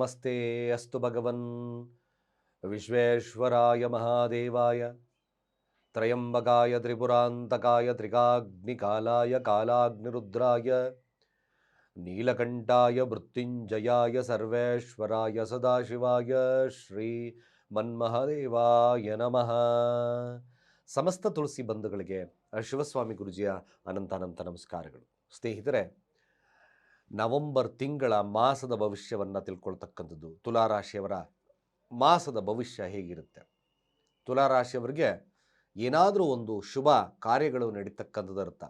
ನಮಸ್ತೆ ಅಸ್ತು ಭಗವನ್. ವಿಶ್ವೇಶ್ವರಾಯ ಮಹಾದೇವಾಯ. ತ್ರಯಂಬಕಾಯ ತ್ರಿಪುರಾಂತಕಾಯ ತ್ರಿಕಾಗ್ನಿಕಾಲಾಯ ಕಾಲಾಗ್ನಿರುದ್ರಾಯ. ನೀಲಕಂಠಾಯ ಮೃತ್ಯುಂಜಯಾಯ ಸರ್ವೇಶ್ವರಾಯ ಸದಾಶಿವಾಯ ಶ್ರೀ ಮನ್ಮಹಾದೇವಾಯ ನಮಃ. ಸಮಸ್ತ ತುಳಸಿ ಬಂಧುಗಳಿಗೆ ಶಿವಸ್ವಾಮಿ ಗುರುಜಿಯ ಅನಂತಾನಂತ ನಮಸ್ಕಾರಗಳು. ಸ್ನೇಹಿತರೆ ನವಂಬರ್ ತಿಂಗಳ ಮಾಸದ ಭವಿಷ್ಯವನ್ನು ತಿಳ್ಕೊಳ್ತಕ್ಕಂಥದ್ದು ತುಲಾರಾಶಿಯವರ ಮಾಸದ ಭವಿಷ್ಯ ಹೇಗಿರುತ್ತೆ? ತುಲಾರಾಶಿಯವರಿಗೆ ಏನಾದರೂ ಒಂದು ಶುಭ ಕಾರ್ಯಗಳು ನಡೀತಕ್ಕಂಥದ್ದು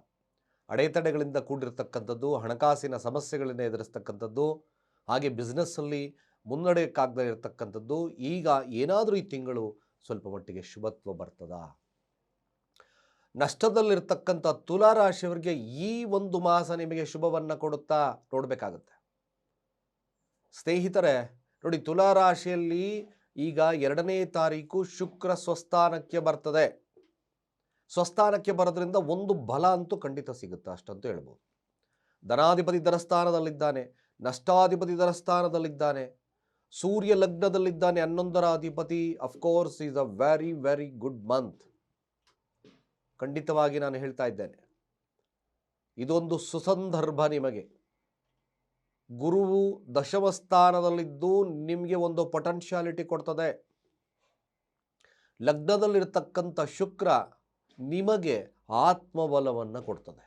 ಅಡೆತಡೆಗಳಿಂದ ಕೂಡಿರ್ತಕ್ಕಂಥದ್ದು, ಹಣಕಾಸಿನ ಸಮಸ್ಯೆಗಳನ್ನು ಎದುರಿಸ್ತಕ್ಕಂಥದ್ದು, ಹಾಗೆ ಬಿಸ್ನೆಸ್ಸಲ್ಲಿ ಮುನ್ನಡೆಯಕ್ಕಾಗದೇ ಇರತಕ್ಕಂಥದ್ದು ಈಗ ಏನಾದರೂ ಈ ತಿಂಗಳು ಸ್ವಲ್ಪ ಮಟ್ಟಿಗೆ ಶುಭತ್ವ ಬರ್ತದಾ? ನಷ್ಟದಲ್ಲಿರ್ತಕ್ಕಂಥ ತುಲಾರಾಶಿಯವರಿಗೆ ಈ ಒಂದು ಮಾಸ ನಿಮಗೆ ಶುಭವನ್ನು ಕೊಡುತ್ತಾ ನೋಡಬೇಕಾಗತ್ತೆ. ಸ್ನೇಹಿತರೆ, ನೋಡಿ ತುಲಾರಾಶಿಯಲ್ಲಿ ಈಗ ಎರಡನೇ ತಾರೀಕು ಶುಕ್ರ ಸ್ವಸ್ಥಾನಕ್ಕೆ ಬರ್ತದೆ. ಸ್ವಸ್ಥಾನಕ್ಕೆ ಬರೋದ್ರಿಂದ ಒಂದು ಬಲ ಅಂತೂ ಖಂಡಿತ ಸಿಗುತ್ತೆ ಅಷ್ಟಂತೂ ಹೇಳ್ಬೋದು. ಧನಾಧಿಪತಿ ದರಸ್ಥಾನದಲ್ಲಿದ್ದಾನೆ ನಷ್ಟಾಧಿಪತಿ ದರಸ್ಥಾನದಲ್ಲಿದ್ದಾನೆ ಸೂರ್ಯ ಲಗ್ನದಲ್ಲಿದ್ದಾನೆ ಹನ್ನೊಂದರ ಅಧಿಪತಿ of course is a very very good month ಖಂಡಿತವಾಗಿ ನಾನು ಹೇಳ್ತಾ ಇದ್ದೇನೆ. ಇದೊಂದು ಸುಸಂದರ್ಭ ನಿಮಗೆ. ಗುರುವು ದಶಮಸ್ಥಾನದಲ್ಲಿದ್ದು ನಿಮಗೆ ಒಂದು ಪೊಟೆನ್ಷಿಯಾಲಿಟಿ ಕೊಡ್ತದೆ. ಲಗ್ನದಲ್ಲಿರ್ತಕ್ಕಂಥ ಶುಕ್ರ ನಿಮಗೆ ಆತ್ಮಬಲವನ್ನು ಕೊಡ್ತದೆ.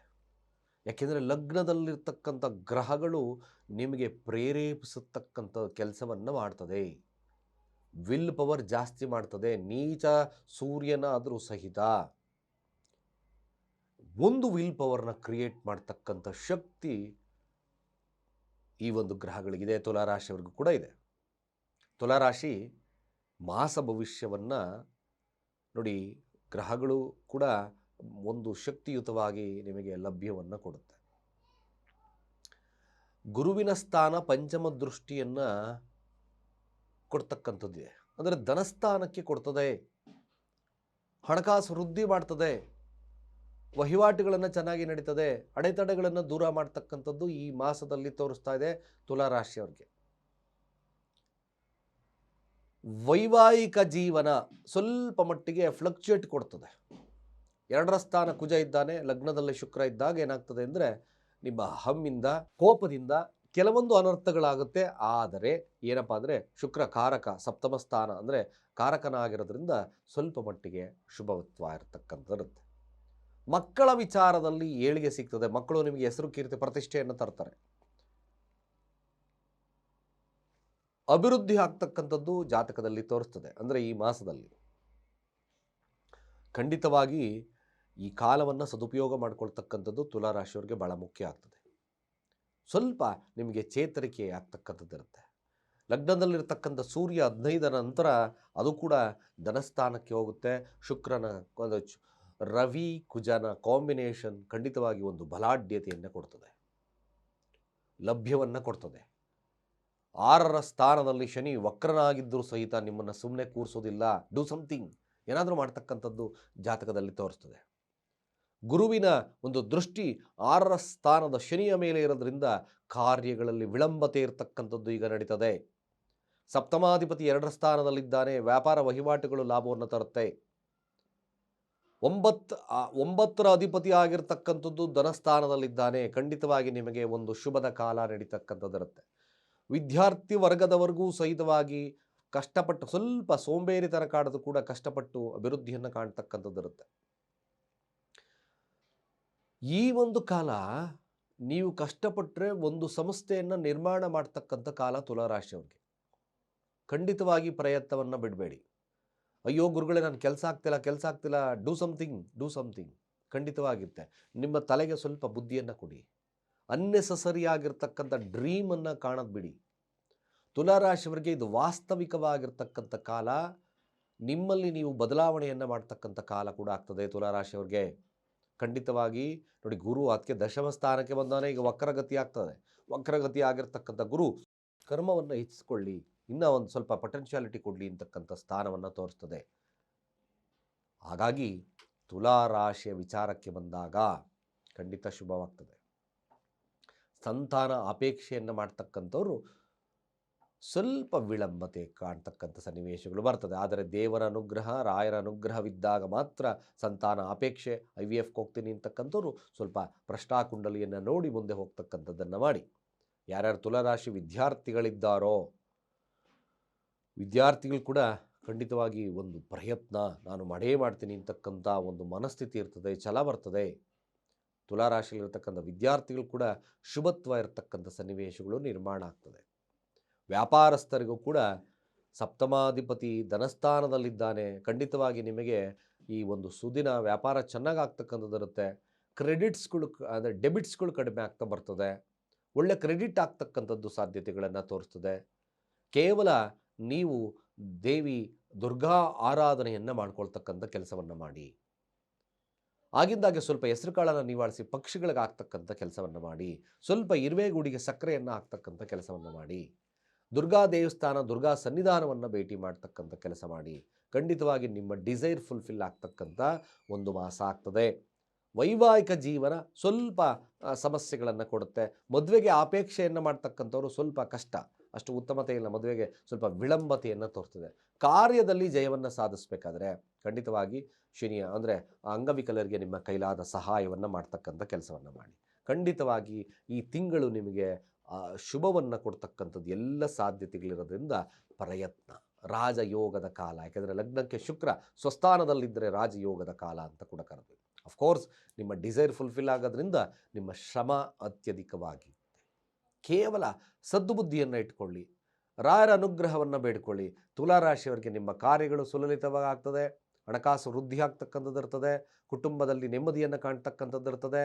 ಯಾಕೆಂದರೆ ಲಗ್ನದಲ್ಲಿರ್ತಕ್ಕಂಥ ಗ್ರಹಗಳು ನಿಮಗೆ ಪ್ರೇರೇಪಿಸತಕ್ಕಂಥ ಕೆಲಸವನ್ನು ಮಾಡ್ತದೆ. ವಿಲ್ ಪವರ್ ಜಾಸ್ತಿ ಮಾಡ್ತದೆ. ನೀಚ ಸೂರ್ಯನಾದರೂ ಸಹಿತ. ಒಂದು ವಿಲ್ ಪವರ್ನ ಕ್ರಿಯೇಟ್ ಮಾಡ್ತಕ್ಕಂಥ ಶಕ್ತಿ ಈ ಒಂದು ಗ್ರಹಗಳಿಗಿದೆ. ತುಲಾರಾಶಿಯವ್ರಿಗೂ ಕೂಡ ಇದೆ. ತುಲಾರಾಶಿ ಮಾಸ ಭವಿಷ್ಯವನ್ನು ನೋಡಿ ಗ್ರಹಗಳು ಕೂಡ ಒಂದು ಶಕ್ತಿಯುತವಾಗಿ ನಿಮಗೆ ಲಭ್ಯವನ್ನು ಕೊಡುತ್ತೆ. ಗುರುವಿನ ಸ್ಥಾನ ಪಂಚಮ ದೃಷ್ಟಿಯನ್ನು ಕೊಡ್ತಕ್ಕಂಥದ್ದಿದೆ. ಅಂದರೆ ಧನಸ್ಥಾನಕ್ಕೆ ಕೊಡ್ತದೆ. ಹಣಕಾಸು ವೃದ್ಧಿ ಮಾಡ್ತದೆ. ವಹಿವಾಟುಗಳನ್ನು ಚೆನ್ನಾಗಿ ನಡೀತದೆ, ಅಡೆತಡೆಗಳನ್ನು ದೂರ ಮಾಡ್ತಕ್ಕಂಥದ್ದು ಈ ಮಾಸದಲ್ಲಿ ತೋರಿಸ್ತಾ ಇದೆ ತುಲಾರಾಶಿಯವ್ರಿಗೆ ವೈವಾಹಿಕ ಜೀವನ ಸ್ವಲ್ಪ ಮಟ್ಟಿಗೆ ಫ್ಲಕ್ಚುಯೇಟ್ ಕೊಡ್ತದೆ. ಎರಡರ ಸ್ಥಾನ ಕುಜ ಇದ್ದಾನೆ, ಲಗ್ನದಲ್ಲಿ ಶುಕ್ರ ಇದ್ದಾಗ ಏನಾಗ್ತದೆ ಅಂದರೆ ನಿಮ್ಮ ಹಮ್ಮಿಂದ, ಕೋಪದಿಂದ ಕೆಲವೊಂದು ಅನರ್ಥಗಳಾಗುತ್ತೆ, ಆದರೆ ಏನಪ್ಪ ಅಂದರೆ ಶುಕ್ರ ಕಾರಕ, ಸಪ್ತಮ ಸ್ಥಾನ ಅಂದರೆ ಕಾರಕನಾಗಿರೋದ್ರಿಂದ ಸ್ವಲ್ಪ ಮಟ್ಟಿಗೆ ಶುಭವತ್ವ ಇರತಕ್ಕಂಥದ್ದಿರುತ್ತೆ. ಮಕ್ಕಳ ವಿಚಾರದಲ್ಲಿ ಏಳಿಗೆ ಸಿಗ್ತದೆ. ಮಕ್ಕಳು ನಿಮಗೆ ಹೆಸರು, ಕೀರ್ತಿ, ಪ್ರತಿಷ್ಠೆಯನ್ನು ತರ್ತಾರೆ. ಅಭಿವೃದ್ಧಿ ಆಗ್ತಕ್ಕಂಥದ್ದು ಜಾತಕದಲ್ಲಿ ತೋರಿಸ್ತದೆ. ಅಂದರೆ ಈ ಮಾಸದಲ್ಲಿ. ಖಂಡಿತವಾಗಿ ಈ ಕಾಲವನ್ನು ಸದುಪಯೋಗ ಮಾಡಿಕೊಳ್ತಕ್ಕಂಥದ್ದು ತುಲಾರಾಶಿಯವರಿಗೆ ಭಾಳ ಮುಖ್ಯ ಆಗ್ತದೆ. ಸ್ವಲ್ಪ ನಿಮಗೆ ಚೇತರಿಕೆ ಆಗ್ತಕ್ಕಂಥದ್ದಿರುತ್ತೆ ಲಗ್ನದಲ್ಲಿರ್ತಕ್ಕಂಥ ಸೂರ್ಯ ಹದಿನೈದರ ನಂತರ ಅದು ಕೂಡ ಧನಸ್ಥಾನಕ್ಕೆ ಹೋಗುತ್ತೆ. ಶುಕ್ರನ ರವಿ ಕುಜನ ಕಾಂಬಿನೇಷನ್ ಖಂಡಿತವಾಗಿ ಒಂದು ಬಲಾಢ್ಯತೆಯನ್ನು ಕೊಡ್ತದೆ. ಲಭ್ಯವನ್ನು ಕೊಡ್ತದೆ. ಆರರ ಸ್ಥಾನದಲ್ಲಿ ಶನಿ ವಕ್ರನಾಗಿದ್ದರೂ ಸಹಿತ ನಿಮ್ಮನ್ನು ಸುಮ್ಮನೆ ಕೂರಿಸೋದಿಲ್ಲ. ಡೂ ಸಮಥಿಂಗ್ ಏನಾದರೂ ಮಾಡ್ತಕ್ಕಂಥದ್ದು ಜಾತಕದಲ್ಲಿ ತೋರಿಸ್ತದೆ. ಗುರುವಿನ ಒಂದು ದೃಷ್ಟಿ ಆರರ ಸ್ಥಾನದ ಶನಿಯ ಮೇಲೆ ಇರೋದ್ರಿಂದ ಕಾರ್ಯಗಳಲ್ಲಿ ವಿಳಂಬತೆ ಇರತಕ್ಕಂಥದ್ದು ಈಗ ನಡೀತದೆ. ಸಪ್ತಮಾಧಿಪತಿ ಎರಡರ ಸ್ಥಾನದಲ್ಲಿದ್ದಾನೆ. ವ್ಯಾಪಾರ ವಹಿವಾಟುಗಳು ಲಾಭವನ್ನು ತರುತ್ತೆ. ಒಂಬತ್ತು ಒಂಬತ್ತರ ಅಧಿಪತಿ ಆಗಿರ್ತಕ್ಕಂಥದ್ದು ಧನಸ್ಥಾನದಲ್ಲಿದ್ದಾನೆ. ಖಂಡಿತವಾಗಿ ನಿಮಗೆ ಒಂದು ಶುಭದ ಕಾಲ ನಡೀತಕ್ಕಂಥದ್ದಿರುತ್ತೆ. ವಿದ್ಯಾರ್ಥಿ ವರ್ಗದವರೆಗೂ ಸಹಿತವಾಗಿ ಕಷ್ಟಪಟ್ಟು, ಸ್ವಲ್ಪ ಸೋಂಬೇರಿತನ ಕಾಡೋದು ಕೂಡ ಕಷ್ಟಪಟ್ಟು ಅಭಿವೃದ್ಧಿಯನ್ನು ಕಾಣ್ತಕ್ಕಂಥದ್ದಿರುತ್ತೆ. ಈ ಒಂದು ಕಾಲ ನೀವು ಕಷ್ಟಪಟ್ಟರೆ ಒಂದು ಸಂಸ್ಥೆಯನ್ನು ನಿರ್ಮಾಣ ಮಾಡ್ತಕ್ಕಂಥ ಕಾಲ ತುಲಾರಾಶಿಯವ್ರಿಗೆ. ಖಂಡಿತವಾಗಿ ಪ್ರಯತ್ನವನ್ನು ಬಿಡಬೇಡಿ. ಅಯ್ಯೋ ಗುರುಗಳೇ, ನಾನು ಕೆಲಸ ಆಗ್ತಿಲ್ಲ ಕೆಲಸ ಆಗ್ತಿಲ್ಲ ಡೂ ಸಮಥಿಂಗ್ ಡೂ ಸಮಥಿಂಗ್ ಖಂಡಿತವಾಗಿರುತ್ತೆ. ನಿಮ್ಮ ತಲೆಗೆ ಸ್ವಲ್ಪ ಬುದ್ಧಿಯನ್ನು ಕೊಡಿ. ಅನ್ನೆಸಸರಿ ಆಗಿರ್ತಕ್ಕಂಥ ಡ್ರೀಮನ್ನು ಕಾಣೋದು ಬಿಡಿ. ತುಲಾರಾಶಿಯವರಿಗೆ ಇದು ವಾಸ್ತವಿಕವಾಗಿರ್ತಕ್ಕಂಥ ಕಾಲ. ನಿಮ್ಮಲ್ಲಿ ನೀವು ಬದಲಾವಣೆಯನ್ನು ಮಾಡ್ತಕ್ಕಂಥ ಕಾಲ ಕೂಡ ಆಗ್ತದೆ ತುಲಾರಾಶಿಯವ್ರಿಗೆ. ಖಂಡಿತವಾಗಿ, ನೋಡಿ ಗುರು ಅದಕ್ಕೆ ದಶಮ ಸ್ಥಾನಕ್ಕೆ ಬಂದಾನೆ ಈಗ ವಕ್ರಗತಿ ಆಗ್ತದೆ. ವಕ್ರಗತಿ ಆಗಿರ್ತಕ್ಕಂಥ ಗುರು ಕರ್ಮವನ್ನು ಹೆಚ್ಚಿಸ್ಕೊಳ್ಳಿ. ಇನ್ನೂ ಒಂದು ಸ್ವಲ್ಪ ಪೊಟೆನ್ಶಿಯಾಲಿಟಿ ಕೊಡಲಿ ಅಂತಕ್ಕಂಥ ಸ್ಥಾನವನ್ನು ತೋರಿಸ್ತದೆ. ಹಾಗಾಗಿ ತುಲಾರಾಶಿಯ ವಿಚಾರಕ್ಕೆ ಬಂದಾಗ ಖಂಡಿತ ಶುಭವಾಗ್ತದೆ. ಸಂತಾನ ಅಪೇಕ್ಷೆಯನ್ನು ಮಾಡ್ತಕ್ಕಂಥವ್ರು ಸ್ವಲ್ಪ ವಿಳಂಬತೆ ಕಾಣ್ತಕ್ಕಂಥ ಸನ್ನಿವೇಶಗಳು ಬರ್ತದೆ. ಆದರೆ ದೇವರ ಅನುಗ್ರಹ, ರಾಯರ ಅನುಗ್ರಹವಿದ್ದಾಗ ಮಾತ್ರ ಸಂತಾನ ಅಪೇಕ್ಷೆ, ಐ ವಿ ಎಫ್ಗೆ ಹೋಗ್ತೀನಿ ಅಂತಕ್ಕಂಥವ್ರು ಸ್ವಲ್ಪ ಪ್ರಶ್ನಾಕುಂಡಲಿಯನ್ನು ನೋಡಿ ಮುಂದೆ ಹೋಗ್ತಕ್ಕಂಥದ್ದನ್ನು ಮಾಡಿ. ಯಾರ್ಯಾರು ತುಲರಾಶಿ ವಿದ್ಯಾರ್ಥಿಗಳಿದ್ದಾರೋ ವಿದ್ಯಾರ್ಥಿಗಳು ಕೂಡ ಖಂಡಿತವಾಗಿ ಒಂದು ಪ್ರಯತ್ನ, ನಾನು ಮಾಡೇ ಮಾಡ್ತೀನಿ ಅಂತಕ್ಕಂಥ ಒಂದು ಮನಸ್ಥಿತಿ ಇರ್ತದೆ, ಛಲ ಬರ್ತದೆ. ತುಲಾರಾಶಿಯಲ್ಲಿರ್ತಕ್ಕಂಥ ವಿದ್ಯಾರ್ಥಿಗಳು ಕೂಡ ಶುಭತ್ವ ಇರತಕ್ಕಂಥ ಸನ್ನಿವೇಶಗಳು ನಿರ್ಮಾಣ ಆಗ್ತದೆ. ವ್ಯಾಪಾರಸ್ಥರಿಗೂ ಕೂಡ ಸಪ್ತಮಾಧಿಪತಿ ಧನಸ್ಥಾನದಲ್ಲಿದ್ದಾನೆ. ಖಂಡಿತವಾಗಿ ನಿಮಗೆ ಈ ಒಂದು ಸುದಿನ ವ್ಯಾಪಾರ ಚೆನ್ನಾಗಿ ಆಗ್ತಕ್ಕಂಥದ್ದಿರುತ್ತೆ ಕ್ರೆಡಿಟ್ಸ್ಗಳು ಅಂದರೆ ಡೆಬಿಟ್ಸ್ಗಳು ಕಡಿಮೆ ಆಗ್ತಾ ಬರ್ತದೆ. ಒಳ್ಳೆ ಕ್ರೆಡಿಟ್ ಆಗ್ತಕ್ಕಂಥದ್ದು ಸಾಧ್ಯತೆಗಳನ್ನು ತೋರಿಸ್ತದೆ. ಕೇವಲ ನೀವು ದೇವಿ ದುರ್ಗಾ ಆರಾಧನೆಯನ್ನು ಮಾಡ್ಕೊಳ್ತಕ್ಕಂಥ ಕೆಲಸವನ್ನು ಮಾಡಿ. ಆಗಿಂದಾಗೆ ಸ್ವಲ್ಪ ಹೆಸರು ಕಾಳನ್ನು ನಿವಾಳಿಸಿ ಪಕ್ಷಿಗಳಿಗೆ ಹಾಕ್ತಕ್ಕಂಥ ಕೆಲಸವನ್ನು ಮಾಡಿ. ಸ್ವಲ್ಪ ಇರುವೆಗೂಡಿಗೆ ಸಕ್ಕರೆಯನ್ನು ಹಾಕ್ತಕ್ಕಂಥ ಕೆಲಸವನ್ನು ಮಾಡಿ. ದುರ್ಗಾ ದೇವಸ್ಥಾನ, ದುರ್ಗಾ ಸನ್ನಿಧಾನವನ್ನು ಭೇಟಿ ಮಾಡ್ತಕ್ಕಂಥ ಕೆಲಸ ಮಾಡಿ. ಖಂಡಿತವಾಗಿ ನಿಮ್ಮ ಡಿಸೈರ್ ಫುಲ್ಫಿಲ್ ಆಗ್ತಕ್ಕಂಥ ಒಂದು ಮಾಸ ಆಗ್ತದೆ. ವೈವಾಹಿಕ ಜೀವನ ಸ್ವಲ್ಪ ಸಮಸ್ಯೆಗಳನ್ನು ಕೊಡುತ್ತೆ. ಮದುವೆಗೆ ಅಪೇಕ್ಷೆಯನ್ನು ಮಾಡ್ತಕ್ಕಂಥವ್ರು ಸ್ವಲ್ಪ ಕಷ್ಟ. ಅಷ್ಟು ಉತ್ತಮತೆ ಇಲ್ಲ. ಮದುವೆಗೆ ಸ್ವಲ್ಪ ವಿಳಂಬತೆಯನ್ನು ತೋರ್ತದೆ ಕಾರ್ಯದಲ್ಲಿ ಜಯವನ್ನು ಸಾಧಿಸಬೇಕಾದ್ರೆ ಖಂಡಿತವಾಗಿ ಶನಿಯ, ಅಂದರೆ ಅಂಗವಿಕಲರಿಗೆ ನಿಮ್ಮ ಕೈಲಾದ ಸಹಾಯವನ್ನು ಮಾಡ್ತಕ್ಕಂಥ ಕೆಲಸವನ್ನು ಮಾಡಿ. ಖಂಡಿತವಾಗಿ ಈ ತಿಂಗಳು ನಿಮಗೆ ಶುಭವನ್ನು ಕೊಡ್ತಕ್ಕಂಥದ್ದು ಎಲ್ಲ ಸಾಧ್ಯತೆಗಳಿರೋದ್ರಿಂದ ಪ್ರಯತ್ನ. ರಾಜಯೋಗದ ಕಾಲ, ಯಾಕೆಂದರೆ ಲಗ್ನಕ್ಕೆ ಶುಕ್ರ ಸ್ವಸ್ಥಾನದಲ್ಲಿದ್ದರೆ ರಾಜಯೋಗದ ಕಾಲ ಅಂತ ಕೂಡ ಕರೆದ್ವಿ. ಅಫ್ಕೋರ್ಸ್ ನಿಮ್ಮ ಡಿಸೈರ್ ಫುಲ್ಫಿಲ್ ಆಗೋದ್ರಿಂದ ನಿಮ್ಮ ಶ್ರಮ ಅತ್ಯಧಿಕವಾಗಿ. ಕೇವಲ ಸದ್ಬುದ್ಧಿಯನ್ನು ಇಟ್ಕೊಳ್ಳಿ. ರಾಯರ ಅನುಗ್ರಹವನ್ನು ಬೇಡ್ಕೊಳ್ಳಿ. ತುಲಾರಾಶಿಯವರಿಗೆ ನಿಮ್ಮ ಕಾರ್ಯಗಳು ಸುಲಲಿತವಾಗಿ ಆಗ್ತದೆ. ಹಣಕಾಸು ವೃದ್ಧಿ ಆಗ್ತಕ್ಕಂಥದ್ದು ಇರ್ತದೆ. ಕುಟುಂಬದಲ್ಲಿ ನೆಮ್ಮದಿಯನ್ನು ಕಾಣ್ತಕ್ಕಂಥದ್ದು ಇರ್ತದೆ.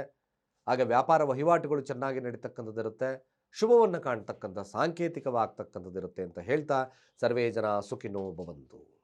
ಹಾಗೆ ವ್ಯಾಪಾರ ವಹಿವಾಟುಗಳು ಚೆನ್ನಾಗಿ ನಡೀತಕ್ಕಂಥದ್ದು ಇರುತ್ತೆ. ಶುಭವನ್ನು ಕಾಣ್ತಕ್ಕಂಥ ಸಾಂಕೇತಿಕವಾಗ್ತಕ್ಕಂಥದ್ದು ಇರುತ್ತೆ ಅಂತ ಹೇಳ್ತಾ ಸರ್ವೇ ಜನ ಸುಖಿನೋ ಭವಂತು